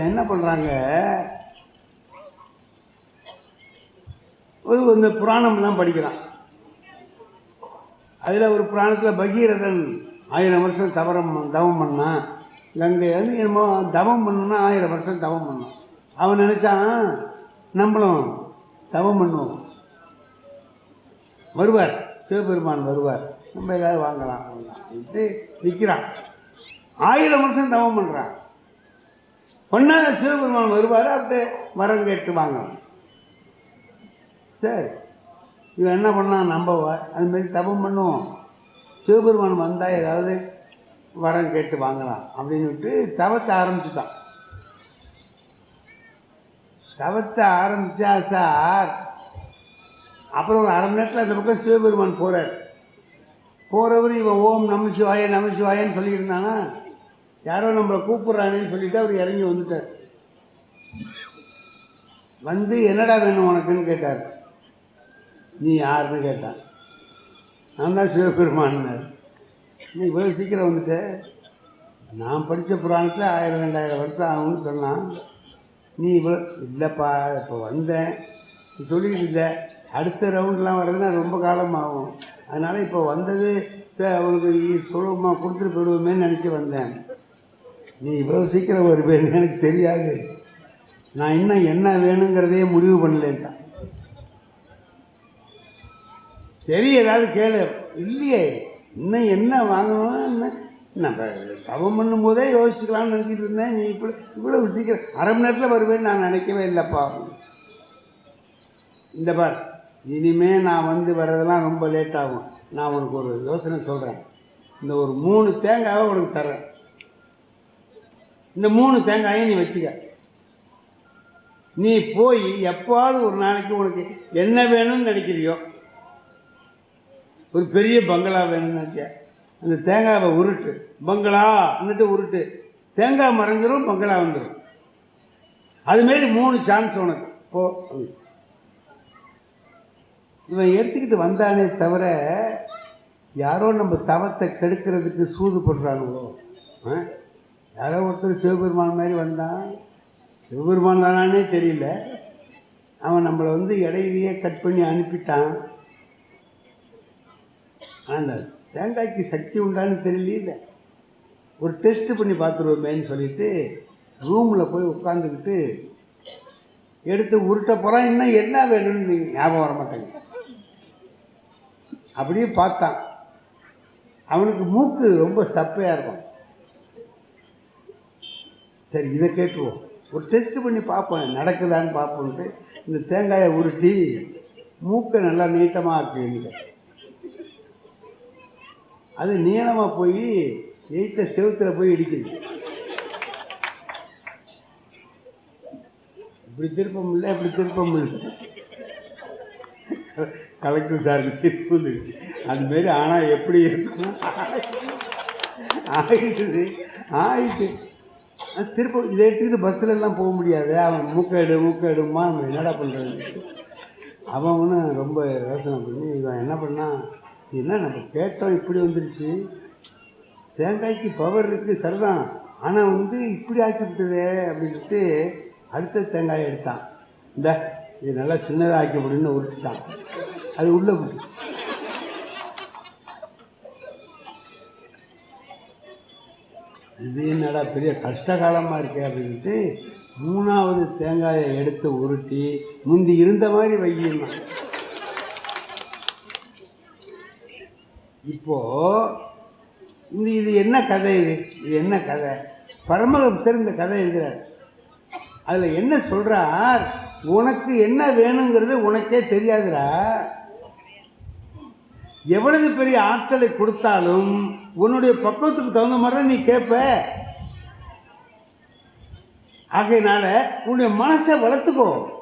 என்ன பண்ணுறாங்க ஒரு இந்த புராணம்லாம் படிக்கிறான். அதில் ஒரு புராணத்தில் பகீரதன் ஆயிரம் வருஷம் தவறம் தவம் பண்ணான். கங்கை வந்து என்னமோ தவம் பண்ணணும்னா ஆயிரம் வருஷம் தவம் பண்ணான் அவன் நினச்சான் நம்மளும் தவம் பண்ணுவோம். வருவார். சிவபெருமான் வருவார். நம்ம ஏதாவது வாங்கலாம். அப்படின்ட்டு நிற்கிறான் ஆயிரம் வருஷம் தவம் பண்ணுறான் ஒன்று சிவபெருமான் வருவார் அப்படியே வரம் கேட்டு வாங்கலாம் சரி. இவன் என்ன பண்ணான் நம்ம அதுமாரி தபம் பண்ணுவோம். சிவபெருமான் வந்தால் ஏதாவது வரம் கேட்டு வாங்கலாம் அப்படின்னு விட்டு தவத்தை ஆரம்பிச்சுட்டான். தவத்தை ஆரம்பித்தா சார் அப்புறம் ஒரு அரை மணி நேரத்தில் அந்த பக்கம் சிவபெருமான் போகிறார் போகிறவர் இவன் ஓம் நம சிவாய நம சிவாயன்னு இருந்தானா? யாரோ நம்மளை கூப்பிட்றானேன்னு சொல்லிட்டு அவர் இறங்கி வந்துட்டார். வந்து என்னடா வேணும் உனக்குன்னு கேட்டார். நீ யாருன்னு கேட்டான். நான் தான் சிவபெருமான்னார். நீ இவ்வளோ சீக்கிரம் வந்துட்ட. நான் படித்த புராணத்தில் ஆயிரம் ரெண்டாயிரம் வருஷம் ஆகும்னு சொன்னான். நீ இவ்வளோ இல்லைப்பா இப்போ வந்தேன். நீ சொல்லிட்டு இருந்த. அடுத்த ரவுண்ட்லாம் வர்றதுன்னா ரொம்ப காலம் ஆகும் அதனால் இப்போ வந்தது சார் அவனுக்கு சுலபமாக கொடுத்துட்டு போயிடுவோமேன்னு நினச்சி வந்தேன். நீ இவ்வளோ சீக்கிரம் வருவேன்னு எனக்கு தெரியாது. நான் இன்னும் என்ன வேணுங்கிறதையே முடிவு பண்ணலேன்ட்டான் சரி ஏதாவது கேளு. இல்லையே. இன்னும் என்ன வாங்கணும் என்ன? நம்ம தவம் பண்ணும்போதே யோசிச்சுக்கலாம்னு நினச்சிட்டு இருந்தேன். நீ இப்படி இவ்வளோ சீக்கிரம் அரை மணி நேரத்தில் வருவேன்னு நான் நினைக்கவே இல்லைப்பா. இந்த பார் இனிமே நான் வந்து வர்றதெல்லாம் ரொம்ப லேட் ஆகும். நான் உனக்கு ஒரு யோசனை சொல்கிறேன் இந்த ஒரு மூணு தேங்காவை உனக்கு தரேன் இந்த மூணு தேங்காயை நீ வச்சுக்க. நீ போய் எப்பாவது ஒரு நாளைக்கு உனக்கு என்ன வேணும்னு நினைக்கிறியோ ஒரு பெரிய பங்களா வேணும்னு நினச்சேன் அந்த தேங்காவை உருட்டு பங்களான்னுட்டு உருட்டு தேங்காய் மறைஞ்சிரும் பங்களா வந்துடும் அதுமாரி மூணு சான்ஸ் உனக்கு. போ. இவன் எடுத்துக்கிட்டு வந்தானே தவிர யாரோ நம்ம தவத்தை கெடுக்கிறதுக்கு சூது போடுறானுங்களோ? ஆ? யாரோ ஒருத்தர் சிவபெருமான் மாதிரி வந்தான். சிவபெருமான் தானானே தெரியல. அவன் நம்மளை வந்து இடையிலேயே கட் பண்ணி அனுப்பிட்டான். ஆனால் அந்த தேங்காய்க்கு சக்தி உண்டான்னு தெரியல. ஒரு டெஸ்ட் பண்ணி பார்த்துருவோமேன்னு சொல்லிட்டு ரூமில் போய் உட்காந்துக்கிட்டு எடுத்து உருட்ட போகிறான் இன்னும் என்ன வேணும்னு நீங்கள் ஞாபகம் வர மாட்டேங்க அப்படியே பார்த்தான். அவனுக்கு மூக்கு ரொம்ப சப்பையாக இருக்கும். சரி இதை கேட்டுருவோம். ஒரு டெஸ்ட் பண்ணி பார்ப்போம் நடக்குதான்னு பார்ப்போன்ட்டு இந்த தேங்காயை உருட்டி மூக்கை நல்லா நீட்டமாக இருக்குங்க அது நீளமாக போய் எய்த்த செவுத்துல போய் இடிக்குது. இப்படி திருப்பம் இல்லை இப்படி திருப்பம் இல்லை. கலெக்டர் சாருக்கு சிரிப்பு வந்துருச்சு. அதுமாரி ஆனால் எப்படி இருக்கும்? ஆயிட்டுது ஆயிட்டு. திருப்ப இதை எடுத்துக்கிட்டு பஸ்ஸில் எல்லாம் போக முடியாது. அவன் மூக்கேடு மூக்கேடுமா நம்ம என்னடா பண்ணுறது அவன் ஒன்றும் ரொம்ப யோசனை பண்ணி இவன் என்ன பண்ணான் என்ன நம்ம கேட்டோம் இப்படி வந்துருச்சு. தேங்காய்க்கு பவர் இருக்குது சரிதான். ஆனால் வந்து இப்படி ஆக்கி விட்டதே அப்படின்ட்டு அடுத்த தேங்காயை எடுத்தான். இந்த இது நல்லா சின்னதாக ஆக்கி விடுன்னு உருட்டுட்டான். அது உள்ளே விட்டு இது என்னடா பெரிய கஷ்டகாலமாக இருக்கே அப்படின்ட்டு மூணாவது தேங்காயை எடுத்து உருட்டி முந்தி இருந்த மாதிரி வையுமா இப்போது இந்த இது என்ன கதை இது? இது என்ன கதை? பரமஹம்சர் இந்த கதை எழுதுகிறார் அதில் என்ன சொல்கிறார் உனக்கு என்ன வேணுங்கிறது உனக்கே தெரியாதுடா. எவ்வளவு பெரிய ஆற்றலை கொடுத்தாலும் உன்னுடைய பக்குவத்துக்கு தகுந்த மாதிரி நீ கேட்ப. ஆகையினால உன்னுடைய மனசை வளர்த்துக்கோ.